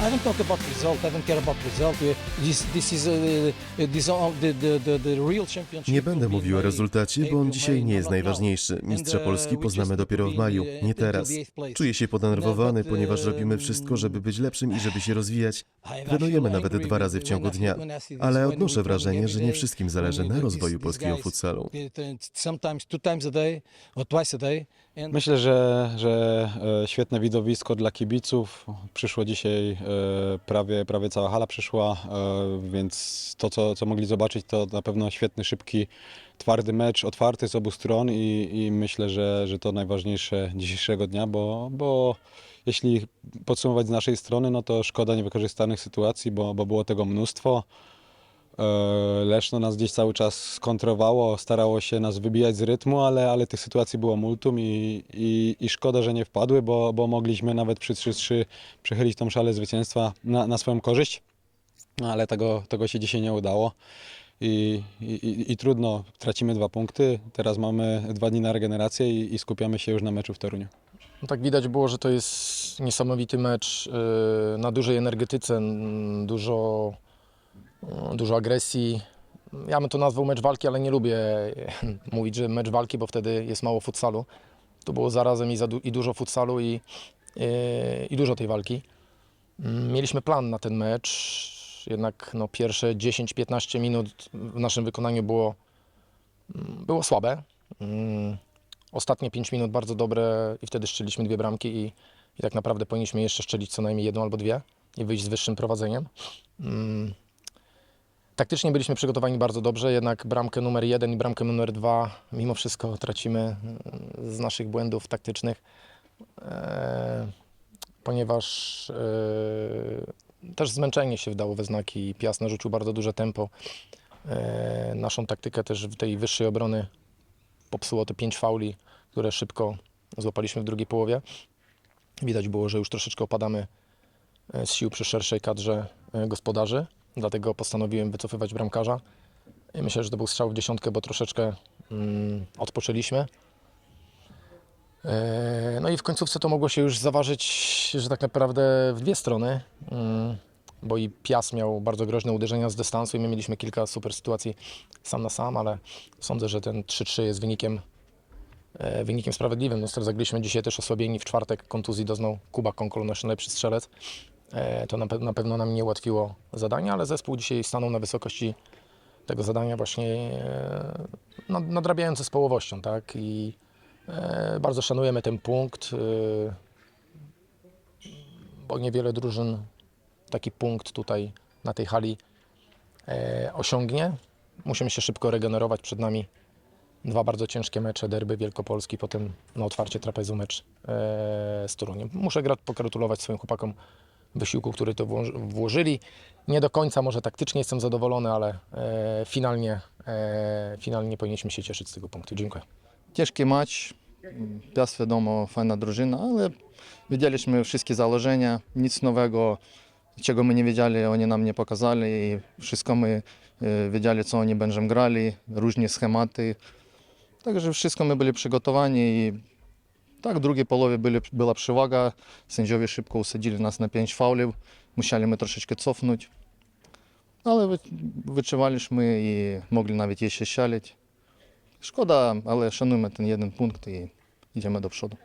I don't talk about result. I don't care about result. Uh, This, this is uh, uh, this all, the, the, the, the real championship. Nie będę mówił o rezultacie, bo on dzisiaj nie no, jest not now. najważniejszy. Mistrza uh, Polski poznamy dopiero w maju, nie teraz. Czuję się podenerwowany, ponieważ robimy wszystko, żeby być lepszym i żeby się rozwijać. Trenujemy nawet dwa razy w ciągu dnia, ale odnoszę wrażenie, że nie wszystkim zależy na rozwoju polskiego futsalu. Myślę, że, że e, świetne widowisko dla kibiców. Przyszło dzisiaj prawie, prawie cała hala przyszła, e, więc to, co, co mogli zobaczyć, to na pewno świetny, szybki, twardy mecz, otwarty z obu stron i, i myślę, że, że to najważniejsze dzisiejszego dnia, bo, bo jeśli podsumować z naszej strony, no to szkoda niewykorzystanych sytuacji, bo, bo było tego mnóstwo. E, Leszno nas gdzieś cały czas kontrowało, starało się nas wybijać z rytmu, ale, ale tych sytuacji było multum i, i, i szkoda, że nie wpadły, bo, bo mogliśmy nawet przy 3-3 przechylić tą szalę zwycięstwa na, na swoją korzyść, ale tego, tego się dzisiaj nie udało. I, i, i- trudno, tracimy dwa punkty. Teraz mamy dwa dni na regenerację i, i skupiamy się już na meczu w Toruniu. No tak widać było, że to jest niesamowity mecz yy, na dużej energetyce, dużo, dużo agresji. Ja bym to nazwał mecz walki, ale nie lubię mówić, że mecz walki, bo wtedy jest mało futsalu. To było zarazem i, za du- i dużo futsalu i, yy, i dużo tej walki. Mm, Mieliśmy plan na ten mecz, jednak no, pierwsze 10-15 minut w naszym wykonaniu było, mm, było słabe. Mm, Ostatnie 5 minut bardzo dobre i wtedy szczeliśmy dwie bramki i, i tak naprawdę powinniśmy jeszcze szczelić co najmniej jedną albo dwie i wyjść z wyższym prowadzeniem. Taktycznie byliśmy przygotowani bardzo dobrze, jednak bramkę numer jeden i bramkę numer dwa mimo wszystko tracimy mm, z naszych błędów taktycznych, e, ponieważ e, też zmęczenie się wdało we znaki. Piast narzucił bardzo duże tempo. E, naszą taktykę też w tej wyższej obrony popsuło te pięć fauli, które szybko złapaliśmy w drugiej połowie. Widać było, że już troszeczkę opadamy z sił przy szerszej kadrze gospodarzy, dlatego postanowiłem wycofywać bramkarza. I myślę, że to był strzał w dziesiątkę, bo troszeczkę mm, odpoczęliśmy. E, No i w końcówce to mogło się już zaważyć, że tak naprawdę w dwie strony, mm, bo i Pias miał bardzo groźne uderzenia z dystansu i my mieliśmy kilka super sytuacji sam na sam, ale sądzę, że ten 3-3 jest wynikiem, e, wynikiem sprawiedliwym. No, zagraliśmy dzisiaj też osłabieni. W czwartek kontuzji doznał Kuba Konkol, nasz najlepszy strzelec. E, To na, pe- na pewno nam nie ułatwiło zadania, ale zespół dzisiaj stanął na wysokości tego zadania właśnie e, nad- nadrabiając zespołowością, tak? I e, bardzo szanujemy ten punkt, bo niewiele drużyn taki punkt tutaj na tej hali osiągnie. Musimy się szybko regenerować. Przed nami dwa bardzo ciężkie mecze, derby Wielkopolski, potem na otwarcie trapezu mecz z Toruniem. Muszę gra- pogratulować swoim chłopakom wysiłku, który to włoż- włożyli. Nie do końca może taktycznie jestem zadowolony, ale e, finalnie, e, finalnie powinniśmy się cieszyć z tego punktu. Dziękuję. Ciężki mecz. Piast wiadomo, fajna drużyna, ale widzieliśmy wszystkie założenia, nic nowego, czego my nie wiedzieli, oni nam nie pokazali i wszystko my e, wiedzieli, co oni będą grali, różne schematy. Także wszystko my byli przygotowani i tak w drugiej połowie byli, była przewaga, sędziowie szybko usadzili nas na pięć faulów, musieli troszeczkę cofnąć, ale wy- wytrzymaliśmy i mogli nawet jeszcze strzelić. Szkoda, ale szanujemy ten jeden punkt i idziemy do przodu.